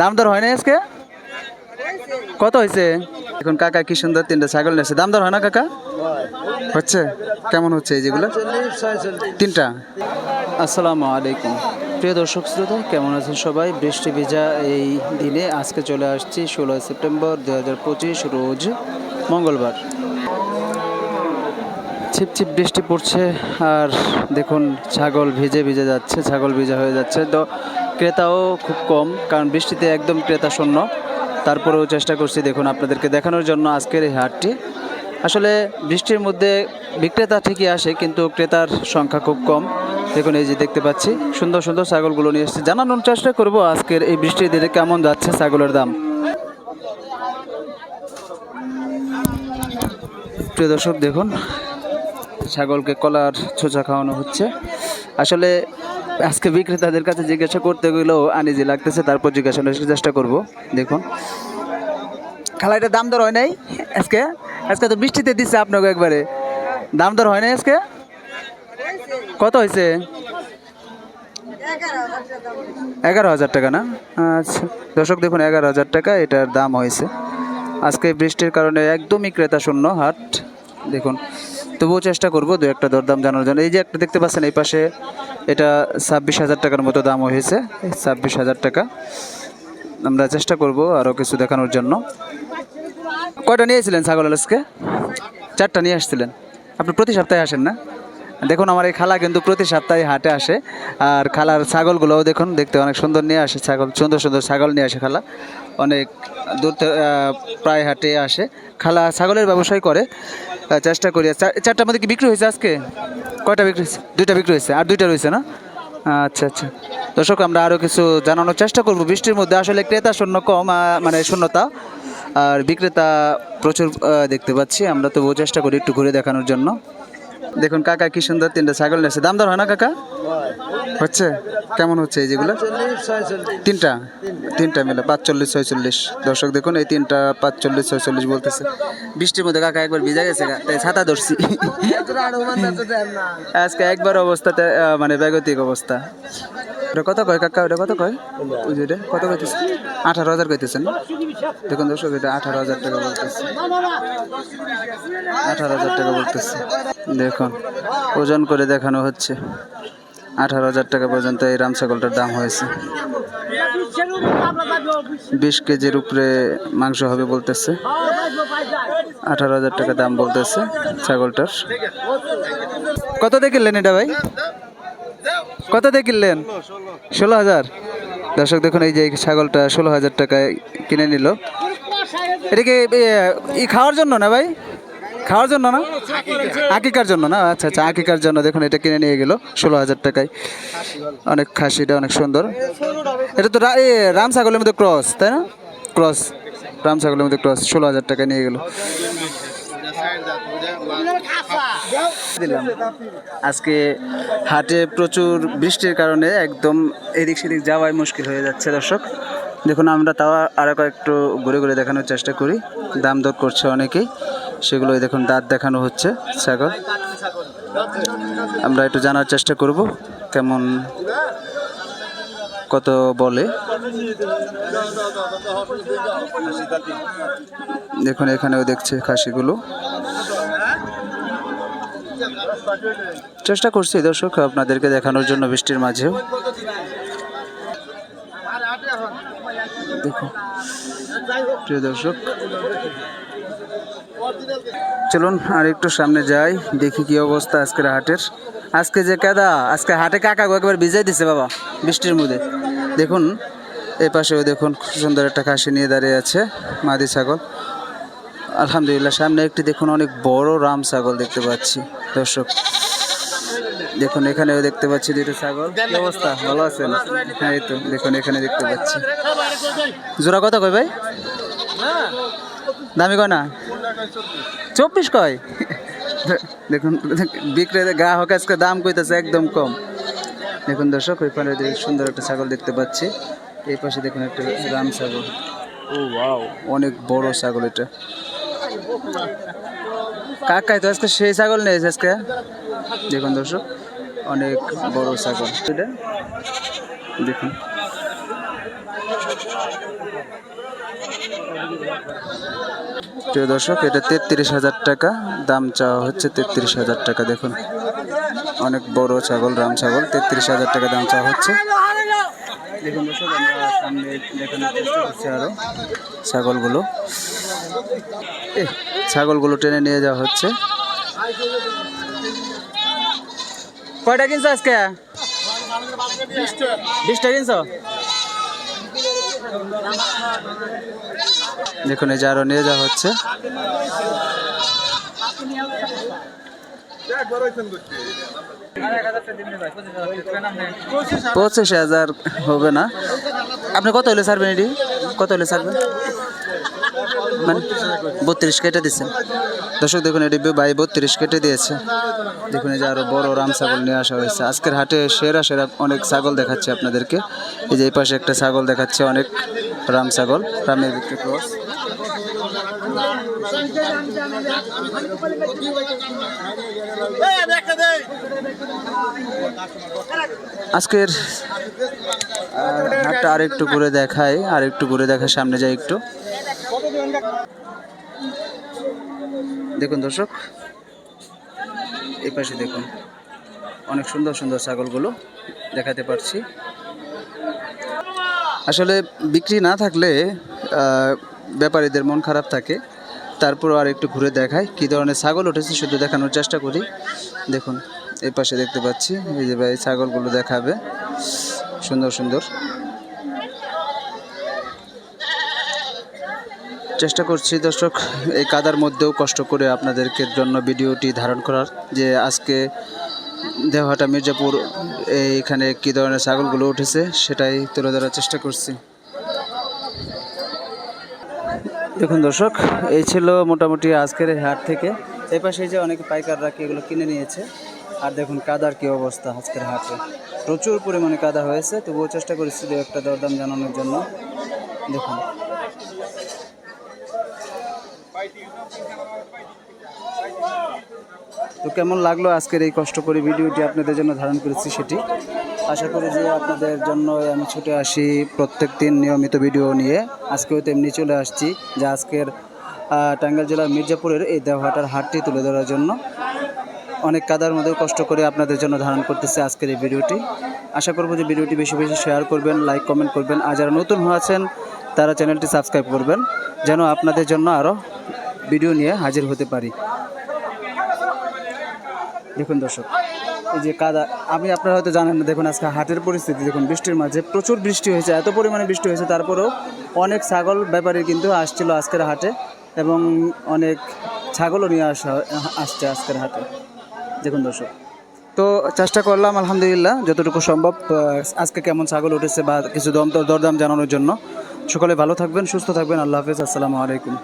দাম দর হয় না আজকে? কত হয়েছে এখন কাকা কি সুন্দর তিনটা ছাগল নিয়েছে। দাম দর হয় না কাকা? হচ্ছে? কেমন হচ্ছে এই যেগুলো? তিনটা। আসসালামু আলাইকুম। প্রিয় দর্শক শ্রোতা, কেমন আছেন সবাই? বৃষ্টি ভিজা এই দিনে আজকে চলে আসছি ষোলোই সেপ্টেম্বর দু হাজার পঁচিশ রোজ মঙ্গলবার। ছিপ ছিপ বৃষ্টি পড়ছে আর দেখুন, ছাগল ভিজে ভিজে যাচ্ছে, ছাগল ভিজা হয়ে যাচ্ছে। তো ক্রেতাও খুব কম, কারণ বৃষ্টিতে একদম ক্রেতা শূন্য। তারপরেও চেষ্টা করছি দেখুন আপনাদেরকে দেখানোর জন্য আজকের এই হাটটি। আসলে বৃষ্টির মধ্যে বিক্রেতা ঠিকই আসে, কিন্তু ক্রেতার সংখ্যা খুব কম। দেখুন এই যে দেখতে পাচ্ছি, সুন্দর সুন্দর ছাগলগুলো নিয়ে এসেছি। জানানোর চেষ্টা করব আজকের এই বৃষ্টির দিনে কেমন যাচ্ছে ছাগলের দাম। প্রিয় দর্শক, দেখুন, ছাগলকে কলার ছোচা খাওয়ানো হচ্ছে। আসলে আজকে বিক্রেতাদের কাছে জিজ্ঞাসা করতে গেলেও আনিজি লাগতেছে, তারপর জিজ্ঞাসা চেষ্টা করব। দেখুন। খালা এটা দাম দর হয় নাই আজকে? আজকে তো বৃষ্টিতে দিচ্ছে আপনাকে একবারে। দাম দর হয় নাই আজকে? কত হয়েছে? এগারো হাজার টাকা না? আচ্ছা। দর্শক দেখুন, এগারো হাজার টাকা এটার দাম হয়েছে। আজকে বৃষ্টির কারণে একদমই ক্রেতা শূন্য হাট। দেখুন, তবুও চেষ্টা করব দু একটা দরদাম জানার জন্য। এই যে একটা দেখতে পাচ্ছেন, এই পাশে এটা ছাব্বিশ হাজার টাকার মতো দাম হয়েছে, ছাব্বিশ হাজার টাকা। আমরা চেষ্টা করব আরও কিছু দেখানোর জন্য। কয়টা নিয়েছিলেন ছাগল আজকে? চারটা নিয়ে আসছিলেন। আপনি প্রতি সপ্তাহে আসেন না? দেখুন, আমার এই খালা কিন্তু প্রতি সপ্তাহে হাটে আসে। আর খালার ছাগলগুলোও দেখুন, দেখতে অনেক সুন্দর নিয়ে আসে ছাগল, সুন্দর সুন্দর ছাগল নিয়ে আসে খালা। অনেক দূর প্রায় হাটে আসে। খালা ছাগলের ব্যবসায় করে চেষ্টা করি। চারটার মধ্যে কি বিক্রি হয়েছে আজকে? কয়টা বিক্রি হয়েছে? দুইটা বিক্রি হয়েছে। আর দুইটা রয়েছে না? আচ্ছা আচ্ছা। দর্শক, আমরা আরও কিছু জানানোর চেষ্টা করব। বৃষ্টির মধ্যে আসলে ক্রেতা শূন্য কম মানে শূন্যতা। আর বিক্রেতা প্রচুর দেখতে পাচ্ছি। আমরা তবুও চেষ্টা করি একটু ঘুরে দেখানোর জন্য। দেখুন কাকা কি সুন্দর তিনটা ছাগল নিয়েছে। দাম দর হয় না কাকা? হচ্ছে? কেমন হচ্ছে এই যেগুলো? তিনটা? তিনটা মিলে পাঁচচল্লিশ ছয়চল্লিশ। দর্শক দেখুন এই তিনটা পাঁচচল্লিশ ছয়চল্লিশ বলতেছে। বৃষ্টির মধ্যে কাকা একবার ভিজা গেছে তাই ছাতা ধরছি। আজকে একবার অবস্থাতে মানে বেগতিক অবস্থা। ওটা কত কয়, কাকা ওটা কত কয়? ওই যে এটা কত কইতেছে? আঠারো হাজার কইতেছেন। দেখুন দর্শক, এটা আঠারো হাজার টাকা বলতেছে। আঠারো হাজার টাকা বলতেছে। দেখুন, ওজন করে দেখানো হচ্ছে। আঠারো হাজার টাকা পর্যন্ত এই রাম ছাগলটার দাম হয়েছে। বিশ কেজির উপরে মাংস হবে বলতেছে। আঠারো হাজার টাকা দাম বলতেছে ছাগলটার। কত দিয়ে কিনলেন এটা ভাই? কত দিয়ে কিনলেন? ষোলো হাজার। দর্শক, দেখুন এই যে ছাগলটা ষোলো হাজার টাকায় কিনে নিল। এটা কি ই খাওয়ার জন্য না ভাই? খাওয়ার জন্য না? আকিকার জন্য না? আচ্ছা আচ্ছা আকিকার জন্য দেখুন এটা কিনে নিয়ে গেল ষোলো হাজার টাকায়। অনেক খাসিটা, অনেক সুন্দর। এটা তো রাম ছাগলের মধ্যে ক্রস, তাই না? ক্রস, রাম ছাগলের মধ্যে ক্রস, ষোলো হাজার টাকায় নিয়ে গেল। দিলাম। আজকে হাটে প্রচুর বৃষ্টির কারণে একদম এদিক সেদিক যাওয়াই মুশকিল হয়ে যাচ্ছে দর্শক। দেখুন, আমরা তাও আরও একটু ঘুরে ঘুরে দেখানোর চেষ্টা করি। দাম দর করছে অনেকেই। সেগুলোই দেখুন, দাঁত দেখানো হচ্ছে ছাগল। আমরা একটু জানার চেষ্টা করব কেমন কত বলে। দেখুন, এখানেও দেখছে খাসিগুলো। চেষ্টা করছি দর্শক, আপনাদেরকে দেখানোর জন্য বৃষ্টির মাঝেও দেখুন চলুন আর একটু সামনে যাই, দেখি কি অবস্থা আজকের হাটের। আজকে যে কাদা, আজকে হাটে কাকা একবার ভিজাই দিছে বাবা, বৃষ্টির মধ্যে। দেখুন, এই পাশেও দেখুন খুব সুন্দর একটা খাসি নিয়ে দাঁড়িয়ে আছে, মাদি ছাগল। আলহামদুলিল্লাহ, সামনে একটি দেখুন, অনেক বড় রাম ছাগল দেখতে পাচ্ছি। দর্শক, দেখুন, এখানেও দেখতে পাচ্ছি দুটো ছাগল। অবস্থা? ভালো আছেন? হ্যাঁ এই তো, দেখুন, এখানে দেখতে পাচ্ছি। জোড়া কত কয় ভাই? দামি কয় না? চব্বিশ কয়? দেখুন, বিক্রেতা, গ্রাহক আজকে দাম কইতেছে একদম কম। দেখুন, দর্শক ওইখানে দেখুন সুন্দর একটা ছাগল দেখতে পাচ্ছি। এই পাশে দেখুন, একটা রাম ছাগল। ও, ওয়াও, অনেক বড় ছাগল এটা। কাকাই তো আজকে সেই ছাগল নেই আজকে। দেখুন দর্শক, অনেক বড় ছাগল। এটা দেখুন। প্রিয় দর্শক, এটা তেত্রিশ হাজার টাকা, দাম চাওয়া হচ্ছে তেত্রিশ হাজার টাকা, দেখুন। অনেক বড় ছাগল, রাম ছাগল, তেত্রিশ হাজার টাকা দাম চাওয়া হচ্ছে। দেখুন দর্শক, আমরা সামনে দেখানোর চেষ্টা করছি আরও ছাগলগুলো। ছাগলগুলো টেনে নিয়ে যাওয়া হচ্ছে। কয়টা কিনছো আজকে? বিশটা কিনছো? দেখুন, এই যে আরও নিয়ে যাওয়া হচ্ছে। পঁচিশ হাজার হবে না। আপনি কত হলে ছাড়বেন এটি? কত হলে ছাড়বেন? মানে বত্রিশ কেটে দিচ্ছেন দর্শক দেখুন, এটি ভাই বত্রিশ কেটে দিয়েছে। দেখুন এই যে আরও বড় রাম ছাগল নিয়ে আসা হয়েছে। আজকের হাটে সেরা সেরা অনেক ছাগল দেখাচ্ছে আপনাদেরকে। এই যে এই পাশে একটা ছাগল দেখাচ্ছে, অনেক রাম ছাগল রামের ভিতরে ক্রস। আজকের হাটটা আরেকটু ঘুরে দেখায় আরেকটু ঘুরে দেখায় সামনে যাই একটু। দেখুন দর্শক, এই পাশে দেখুন, অনেক সুন্দর সুন্দর ছাগলগুলো দেখাতে পারছি। আসলে বিক্রি না থাকলে ব্যাপারীদের মন খারাপ থাকে। তারপর আর একটু ঘুরে দেখাই কী ধরনের ছাগল উঠেছে, শুধু দেখানোর চেষ্টা করি। দেখুন, এই পাশে দেখতে পাচ্ছি, এই যে ভাই ছাগলগুলো দেখাবে। সুন্দর সুন্দর। চেষ্টা করছি দর্শক, এই কাদার মধ্যেও কষ্ট করে আপনাদেরকে জন্য ভিডিওটি ধারণ করার যে আজকে দেওয়াটা মির্জাপুর, এইখানে কী ধরনের ছাগলগুলো উঠেছে সেটাই তুলে ধরার চেষ্টা করছি। দেখুন দর্শক, এই ছিল মোটামুটি আজকের হাট থেকে। এই পাশে যে অনেক পাইকাররা কি এগুলো কিনে নিয়েছে। আর দেখুন কাদার কি অবস্থা আজকের হাটে। প্রচুর পরিমাণে কাদা হয়েছে, তবুও চেষ্টা করেছি দু একটা দরদাম জানানোর জন্য। দেখুন। তো কেমন লাগল আজকের এই কষ্ট করে ভিডিওটি আপনাদের জন্য ধারণ করেছি সেটি? আশা করি যে আপনাদের জন্য আমি ছুটে আসি প্রত্যেক দিন নিয়মিত ভিডিও নিয়ে। আজকেও তেমনি চলে আসছি যে আজকের টাঙ্গাইল জেলার মির্জাপুরের এই দেওহাটার হাটটি তুলে ধরার জন্য। অনেক কাদার মধ্যেও কষ্ট করে আপনাদের জন্য ধারণ করতেছে আজকের এই ভিডিওটি। আশা করব যে ভিডিওটি বেশি বেশি শেয়ার করবেন, লাইক, কমেন্ট করবেন। আর যারা নতুন হয়েছেন, তারা চ্যানেলটি সাবস্ক্রাইব করবেন, যেন আপনাদের জন্য আরও ভিডিও নিয়ে হাজির হতে পারি। দেখুন দর্শক, এই যে কাদা, আমি আপনারা হয়তো জানেন না, দেখুন আজকে হাটের পরিস্থিতি, দেখুন বৃষ্টির মাঝে প্রচুর বৃষ্টি হয়েছে, এত পরিমাণে বৃষ্টি হয়েছে, তারপরেও অনেক ছাগল ব্যাপারী কিন্তু আসছিল আজকের হাটে এবং অনেক ছাগলও নিয়ে আসা, আসছে আজকের হাটে। দেখুন দর্শক, তো চেষ্টা করলাম আলহামদুলিল্লাহ যতটুকু সম্ভব আজকে কেমন ছাগল উঠেছে বা কিছু দম দরদাম জানানোর জন্য। সকলে ভালো থাকবেন, সুস্থ থাকবেন, আল্লাহ হাফিজ, আসসালামু আলাইকুম।